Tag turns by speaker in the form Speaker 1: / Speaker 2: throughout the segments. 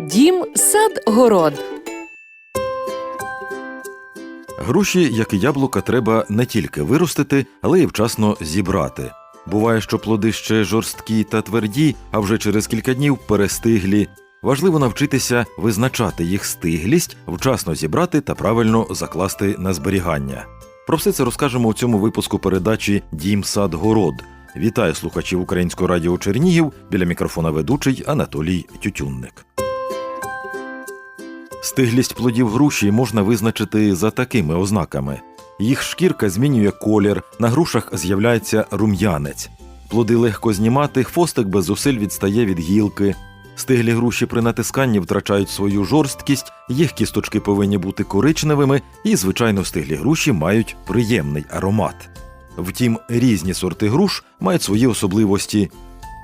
Speaker 1: Дім, сад, город.
Speaker 2: Груші, як і яблука, треба не тільки виростити, але й вчасно зібрати. Буває, що плоди ще жорсткі та тверді, а вже через кілька днів перестиглі. Важливо навчитися визначати їх стиглість, вчасно зібрати та правильно закласти на зберігання. Про все це розкажемо у цьому випуску передачі Дім сад город. Вітаю слухачів Українського радіо Чернігів біля мікрофона ведучий Анатолій Тютюнник. Стиглість плодів груші можна визначити за такими ознаками: їх шкірка змінює колір, на грушах з'являється рум'янець. Плоди легко знімати, хвостик без зусиль відстає від гілки. Стиглі груші при натисканні втрачають свою жорсткість, їх кісточки повинні бути коричневими, і, звичайно, стиглі груші мають приємний аромат. Втім, різні сорти груш мають свої особливості.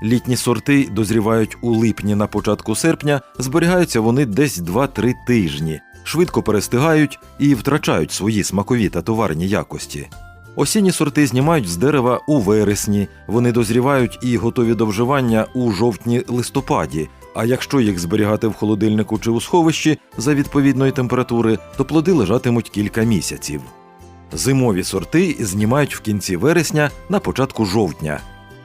Speaker 2: Літні сорти дозрівають у липні на початку серпня, зберігаються вони десь 2-3 тижні, швидко перестигають і втрачають свої смакові та товарні якості. Осінні сорти знімають з дерева у вересні, вони дозрівають і готові до вживання у жовтні-листопаді. А якщо їх зберігати в холодильнику чи у сховищі за відповідної температури, то плоди лежатимуть кілька місяців. Зимові сорти знімають в кінці вересня на початку жовтня.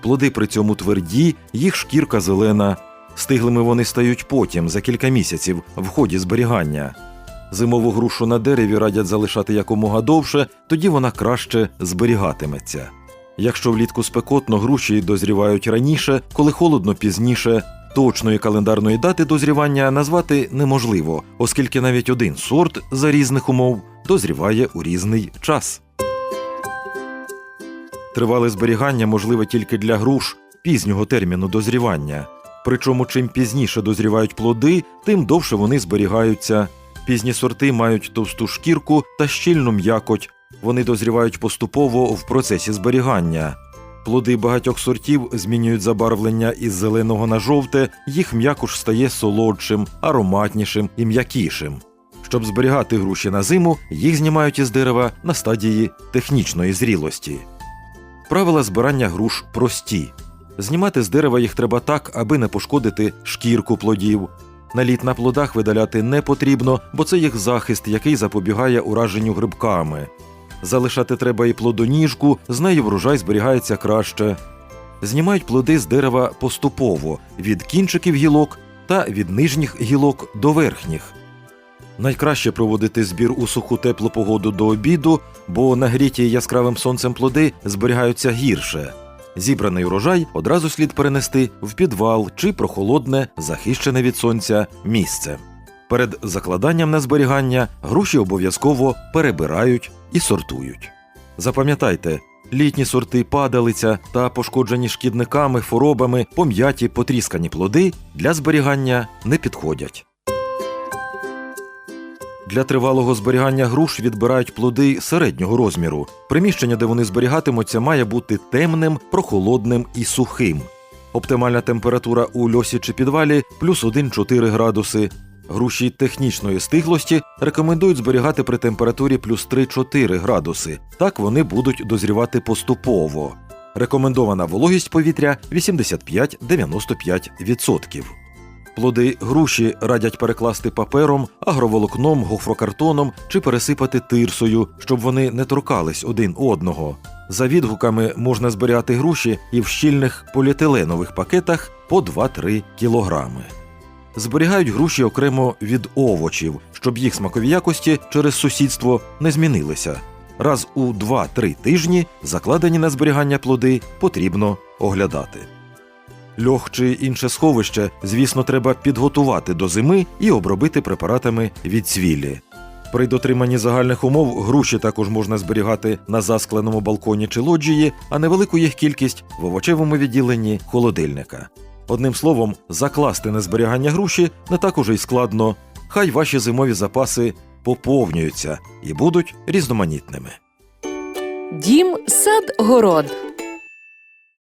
Speaker 2: Плоди при цьому тверді, їх шкірка зелена. Стиглими вони стають потім, за кілька місяців, в ході зберігання. Зимову грушу на дереві радять залишати якомога довше, тоді вона краще зберігатиметься. Якщо влітку спекотно груші дозрівають раніше, коли холодно пізніше, точної календарної дати дозрівання назвати неможливо, оскільки навіть один сорт за різних умов дозріває у різний час. Тривале зберігання можливе тільки для груш пізнього терміну дозрівання. Причому чим пізніше дозрівають плоди, тим довше вони зберігаються. Пізні сорти мають товсту шкірку та щільну м'якоть. Вони дозрівають поступово в процесі зберігання. Плоди багатьох сортів змінюють забарвлення із зеленого на жовте, їх м'якуш стає солодшим, ароматнішим і м'якішим. Щоб зберігати груші на зиму, їх знімають із дерева на стадії технічної зрілості. Правила збирання груш прості. Знімати з дерева їх треба так, аби не пошкодити шкірку плодів. Наліт на плодах видаляти не потрібно, бо це їх захист, який запобігає ураженню грибками. Залишати треба і плодоніжку, з нею врожай зберігається краще. Знімають плоди з дерева поступово від кінчиків гілок та від нижніх гілок до верхніх. Найкраще проводити збір у суху теплу погоду до обіду, бо нагріті яскравим сонцем плоди зберігаються гірше. Зібраний урожай одразу слід перенести в підвал чи прохолодне, захищене від сонця місце. Перед закладанням на зберігання груші обов'язково перебирають і сортують. Запам'ятайте, літні сорти падалиця та пошкоджені шкідниками, хворобами, пом'яті, потріскані плоди для зберігання не підходять. Для тривалого зберігання груш відбирають плоди середнього розміру. Приміщення, де вони зберігатимуться, має бути темним, прохолодним і сухим. Оптимальна температура у льосі чи підвалі плюс 1-4 градуси. Груші технічної стиглості рекомендують зберігати при температурі плюс 3-4 градуси. Так вони будуть дозрівати поступово. Рекомендована вологість повітря 85-95%. Плоди груші радять перекласти папером, агроволокном, гофрокартоном чи пересипати тирсою, щоб вони не торкались один одного. За відгуками можна зберігати груші і в щільних поліетиленових пакетах по 2-3 кілограми. Зберігають груші окремо від овочів, щоб їх смакові якості через сусідство не змінилися. Раз у 2-3 тижні закладені на зберігання плоди потрібно оглядати. Льох чи інше сховище, звісно, треба підготувати до зими і обробити препаратами від цвілі. При дотриманні загальних умов груші також можна зберігати на заскленому балконі чи лоджії, а невелику їх кількість в овочевому відділенні холодильника. Одним словом, закласти на зберігання груші не так уже й складно. Хай ваші зимові запаси поповнюються і будуть різноманітними.
Speaker 1: Дім, сад, город.